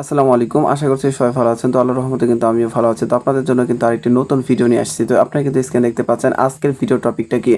আসসালামু আলাইকুম, আশা করছি সবাই ভালো আছেন। তো আল্লাহর রহমতে কিন্তু আমিও ভালো আছি। তো আপনাদের জন্য কিন্তু আরেকটি নতুন ভিডিও নিয়ে আসছি। তো আপনারা কিন্তু স্ক্রিনে দেখতে পাচ্ছেন আজকের ভিডিও টপিকটা কি?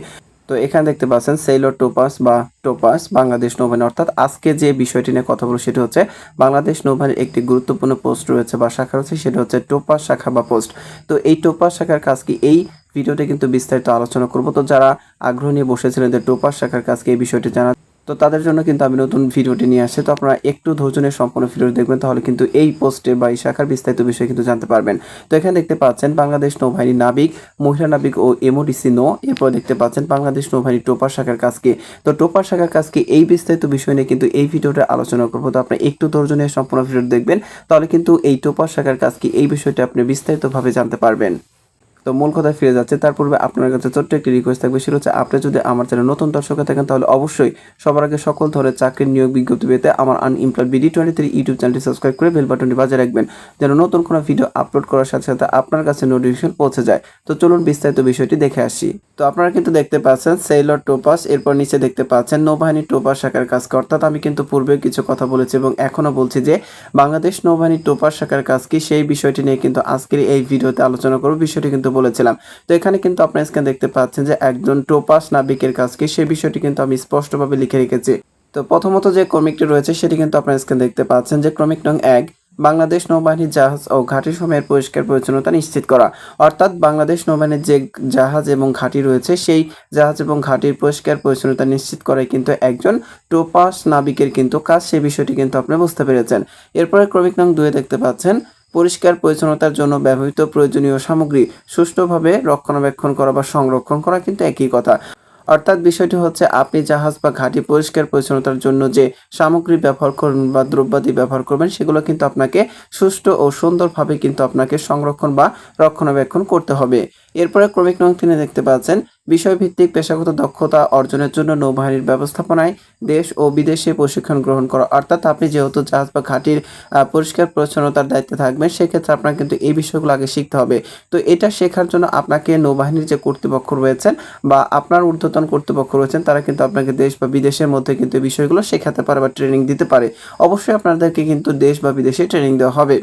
তো এখানে দেখতে পাচ্ছেন সেলর টোপাস বা টোপাস বাংলাদেশ নৌবাহিনী। অর্থাৎ আজকে যে বিষয়টি নিয়ে কথা বলব সেটা হচ্ছে বাংলাদেশ নৌবাহিনীর একটি গুরুত্বপূর্ণ পোস্ট রয়েছে বা শাখা রয়েছে, সেটা হচ্ছে টোপাস শাখা বা পোস্ট তো এই টোপাস শাখার কাজ কি? এই ভিডিওতে কিন্তু বিস্তারিত আলোচনা করব। তো যারা আগ্রহ নিয়ে বসেছিলেন যে টোপাস শাখার কাজকে এই বিষয়টি জানা তো তাদের জন্য কিন্তু আমি নতুন ভিডিওটি নিয়ে আসছি। তো আপনারা একটু ধৈর্য নিয়ে সম্পূর্ণ ভিডিও দেখবেন, তাহলে কিন্তু এই পোস্টে বা এই শাখার বিস্তারিত বিষয়ে কিন্তু জানতে পারবেন। তো এখানে দেখতে পাচ্ছেন বাংলাদেশ নৌবাহিনী নাবিক, মহিলা নাবিক ও এমওডিসি নো। এরপর দেখতে পাচ্ছেন বাংলাদেশ নৌবাহিনী টোপার শাখার কাজকে তো টোপার শাখার কাজকে এই বিস্তারিত বিষয় নিয়ে কিন্তু এই ভিডিওটা আলোচনা করব। তো আপনি একটু ধৈর্য নিয়ে সম্পূর্ণ ভিডিও দেখবেন, তাহলে কিন্তু এই টোপার শাখার কাজকে এই বিষয়টা আপনি বিস্তারিতভাবে জানতে পারবেন। তো মূল কথায় ফিরে যাচ্ছে। তার পূর্বে আপনার কাছে ছোট্ট একটি রিকোয়েস্ট থাকবে। সেটা হচ্ছে, আপনি যদি আমার চ্যানেল নতুন দর্শক থাকেন, তাহলে অবশ্যই সবার আগে সকল ধরনের চাকরির নিয়োগ বিজ্ঞপ্তি পেতে আমার unemployed BD twenty three YouTube চ্যানেলটি সাবস্ক্রাইব করে বেল বাটনটি বাজিয়ে রাখবেন, যেন নতুন কোনো ভিডিও আপলোড করার সাথে সাথে আপনার কাছে নোটিফিকেশন পৌঁছে যায়। তো চলুন বিস্তারিত বিষয়টি দেখে আসি। তো আপনারা কিন্তু দেখতে পাচ্ছেন সেইলর টোপাস এরপর নিচে দেখতে পাচ্ছেন, নৌবাহিনী টোপাস শাখার কাজকে অর্থাৎ আমি কিন্তু পূর্বে কিছু কথা বলেছি এবং এখনও বলছি যে, বাংলাদেশ নৌবাহিনী টোপাস শাখার কাজ কি, সেই বিষয়টি নিয়ে কিন্তু আজকের এই ভিডিওতে আলোচনা করব। বিষয়টি কিন্তু বলেছিলাম। তো এখানে কিন্তু আপনার স্ক্রিন দেখতে পাচ্ছেন যে একজন টোপাস নাবিকের কাজ কি? সেই বিষয়টি কিন্তু আমি স্পষ্টভাবে লিখে রেখেছি। তো প্রথমত যে ক্রমিকটি রয়েছে, সেটি কিন্তু আপনার স্ক্রিন দেখতে পাচ্ছেন যে ক্রমিক নং এক, বাংলাদেশ নৌবাহিনীর জাহাজ ও ঘাঁটি সময়ের পরিষ্কার পরিচ্ছন্নতা নিশ্চিত করা। অর্থাৎ বাংলাদেশ নৌবাহিনীর যে জাহাজ এবং ঘাঁটি রয়েছে, সেই জাহাজ এবং ঘাঁটির পরিষ্কার পরিচ্ছন্নতা নিশ্চিত করাই কিন্তু একজন টোপাস নাবিকের কিন্তু কাজ। সেই বিষয়টি কিন্তু আপনি বুঝতে পেরেছেন। এরপরে ক্রমিক নং দুয়ে দেখতে পাচ্ছেন পরিষ্কার পরিচ্ছন্নতার জন্য ব্যবহৃত প্রয়োজনীয় সামগ্রী সুষ্ঠুভাবে রক্ষণাবেক্ষণ করা বা সংরক্ষণ করা কিন্তু একই কথা। অর্থাৎ বিষয়টি হচ্ছে আপনি জাহাজ বা ঘাঁটি পরিষ্কার পরিচ্ছন্নতার জন্য যে সামগ্রী ব্যবহার করবেন বা দ্রব্যাদি ব্যবহার করবেন, সেগুলো কিন্তু আপনাকে সুষ্ঠু ও সুন্দরভাবে কিন্তু আপনাকে সংরক্ষণ বা রক্ষণাবেক্ষণ করতে হবে। এরপরে ক্রমিক নং তিনে দেখতে পাচ্ছেন বিষয়ভিত্তিক পেশাগত দক্ষতা অর্জনের জন্য নৌবাহিনীর ব্যবস্থাপনায় দেশ ও বিদেশে প্রশিক্ষণ গ্রহণ করা। অর্থাৎ আপনি যেহেতু জাহাজ বা ঘাটির পরিষ্কার পরিচ্ছন্নতার দায়িত্বে থাকবেন, সেক্ষেত্রে আপনার কিন্তু এই বিষয়গুলো আগে শিখতে হবে। তো এটা শেখার জন্য আপনাকে নৌবাহিনীর যে কর্তৃপক্ষ রয়েছেন বা আপনার ঊর্ধ্বতন কর্তৃপক্ষ রয়েছেন, তারা কিন্তু আপনাকে দেশ বা বিদেশের মধ্যে কিন্তু বিষয়গুলো শেখাতে পারে বা ট্রেনিং দিতে পারে। অবশ্যই আপনাদেরকে কিন্তু দেশ বা বিদেশে ট্রেনিং দেওয়া হবে।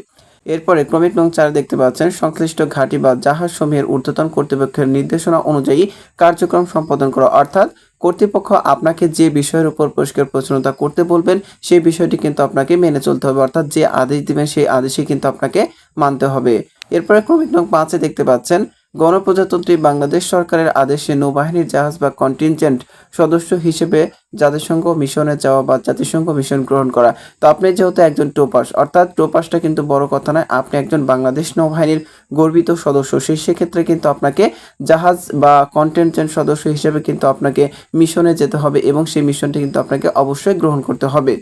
এরপরে ক্রমিক নং চার দেখতে পাচ্ছেন, সংশ্লিষ্ট ঘাঁটি বা জাহাজ সমূহের ঊর্ধ্বতন কর্তৃপক্ষের নির্দেশনা অনুযায়ী কার্যক্রম সম্পাদন করা, অর্থাৎ কর্তৃপক্ষ আপনাকে যে বিষয়ের উপর পরিষ্কার প্রচ্ছন্নতা করতে বলবেন, সেই বিষয়টি কিন্তু আপনাকে মেনে চলতে হবে, অর্থাৎ যে আদেশ দিবেন, সেই আদেশে কিন্তু আপনাকে মানতে হবে। এরপরে ক্রমিক নং পাঁচে দেখতে পাচ্ছেন গণপ্রজাতন্ত্রী বাংলাদেশ সরকারের আদেশে নৌবাহিনীর জাহাজ বা কন্টিনজেন্ট সদস্য হিসেবে জাতিসংঘ মিশনে যাওয়া বা জাতিসংঘ মিশন গ্রহণ করা। তো আপনি যেহেতু একজন টোপাস, অর্থাৎ টোপাসটা কিন্তু বড় কথা নয়, আপনি একজন বাংলাদেশ নৌবাহিনীর গর্বিত সদস্য সেই সেক্ষেত্রে কিন্তু আপনাকে জাহাজ বা কন্টেনজেন্ট সদস্য হিসেবে কিন্তু আপনাকে মিশনে যেতে হবে এবং সেই মিশনটি কিন্তু আপনাকে অবশ্যই গ্রহণ করতে হবে।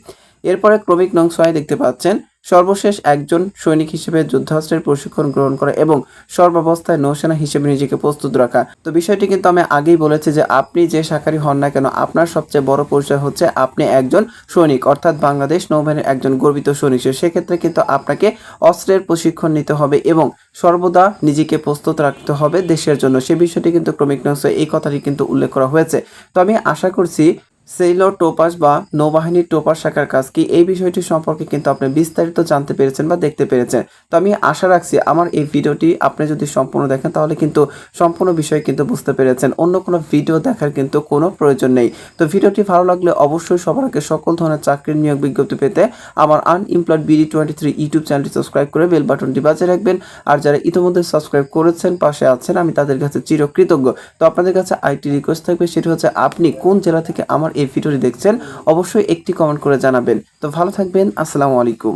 এরপরে ক্রমিক নং ছয় দেখতে পাচ্ছেন। সর্বশেষ একজন সৈনিক হিসেবে যুদ্ধাস্ত্রের প্রশিক্ষণ গ্রহণ করা এবং সর্বাবস্থায় নৌসেনা হিসেবে নিজেকে প্রস্তুত রাখা। তো বিষয়টি কিন্তু আমি আগেই বলেছি যে আপনি যে শাখারি হন না কেন, আপনার সবচেয়ে বড় পরিচয় হচ্ছে আপনি একজন সৈনিক, অর্থাৎ বাংলাদেশ নৌবাহিনীর একজন গর্বিত সৈনিক। সেক্ষেত্রে কিন্তু আপনাকে অস্ত্রের প্রশিক্ষণ নিতে হবে এবং সর্বদা নিজেকে প্রস্তুত রাখতে হবে দেশের জন্য। সে বিষয়টি কিন্তু ক্রমিক নংশে এই কথাটি কিন্তু উল্লেখ করা হয়েছে। তো আমি আশা করছি সেইলর টোপাস বা নৌবাহিনীর টোপাস শাখার কাজ কি? এই বিষয়টি সম্পর্কে কিন্তু আপনি বিস্তারিত জানতে পেরেছেন বা দেখতে পেরেছেন। তো আমি আশা রাখছি আমার এই ভিডিওটি আপনি যদি সম্পূর্ণ দেখেন, তাহলে কিন্তু সম্পূর্ণ বিষয় কিন্তু বুঝতে পেরেছেন। অন্য কোনো ভিডিও দেখার কিন্তু কোনো প্রয়োজন নেই। তো ভিডিওটি ভালো লাগলে অবশ্যই সবার আগে সকল ধরনের চাকরির নিয়োগ বিজ্ঞপ্তি পেতে আমার unemployed BD twenty three YouTube চ্যানেলটি সাবস্ক্রাইব করে বেল বাটনটি বাজিয়ে রাখবেন। আর যারা ইতিমধ্যে সাবস্ক্রাইব করেছেন, পাশে আছেন, আমি তাদের কাছে চিরকৃতজ্ঞ। তো আপনাদের কাছে আইটি রিকোয়েস্ট থাকবে, সেটি হচ্ছে আপনি কোন জেলা থেকে আমার এই ভিডিওটি দেখছেন অবশ্যই একটি কমেন্ট করে জানাবেন। তো ভালো থাকবেন আসসালামু আলাইকুম।